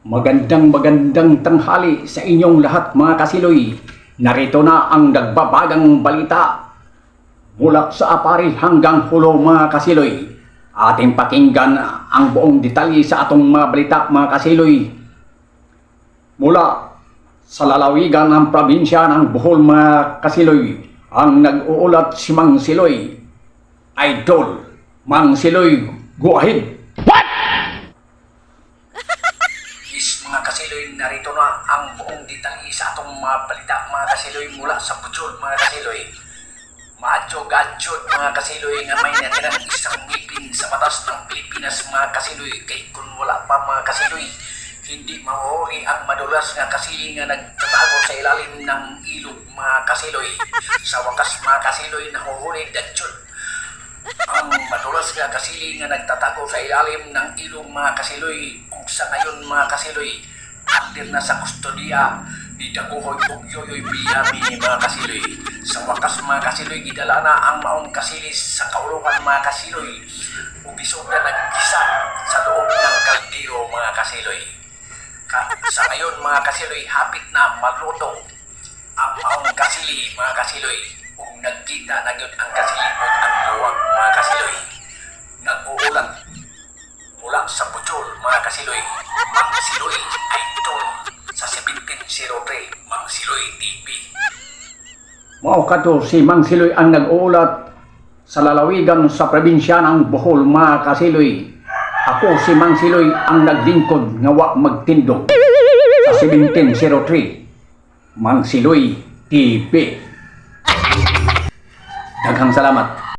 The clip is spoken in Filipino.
Magandang magandang tanghali sa inyong lahat mga kasiloy. Narito na ang nagbabagang balita mula sa apari hanggang hulo mga kasiloy. Ating pakinggan ang buong detalye sa atong mga balita mga kasiloy. Mula sa lalawigan ng probinsya ng Bohol mga kasiloy, ang nag-uulat si Mang Siloy. Idol, Mang Siloy, go ahead! Mga kasiloy, narito na ang buong detalye sa atong mga balita mga kasiloy mula sa Bujol mga kasiloy. Macho gadjot mga kasiloy nga may natirang isang ngipin sa batas ng Pilipinas mga kasiloy kay kung wala pa mga kasiloy hindi mahuhuli ang madulas nga kasili nga nagtatago sa ilalim ng ilog mga kasiloy. Sa wakas mga kasiloy nahuhuli gadjot ang madulas nga kasili nga nagtatago sa ilalim ng ilong mga kasiloy sa ngayon mga kasiloy akdir na sa kustodiya ni Daguhoy ug Yoyoy Biyami mga kasiloy. Sa wakas mga kasiloy gidala na ang maong kasilis sa kaulungan mga kasiloy. Ug isog na naggisa sa loob ng kaldero mga kasiloy. Ka- sa ngayon mga kasiloy hapit na maluto ang maong kasili mga kasiloy. Kung nagkita na ang kasilipot ang luwag mga kasiloy nag-uulat mula sa Mga kasiloy Mang Siloy Idol sa 1703 Mang Siloy TV Mao kato si Mang Siloy ang nag-uulat sa lalawigan sa probinsya ng Bohol mga kasiloy. Ako si Mang Siloy ang naglingkod nga wa magtindog sa 1703 Mang Siloy TV Daghang salamat.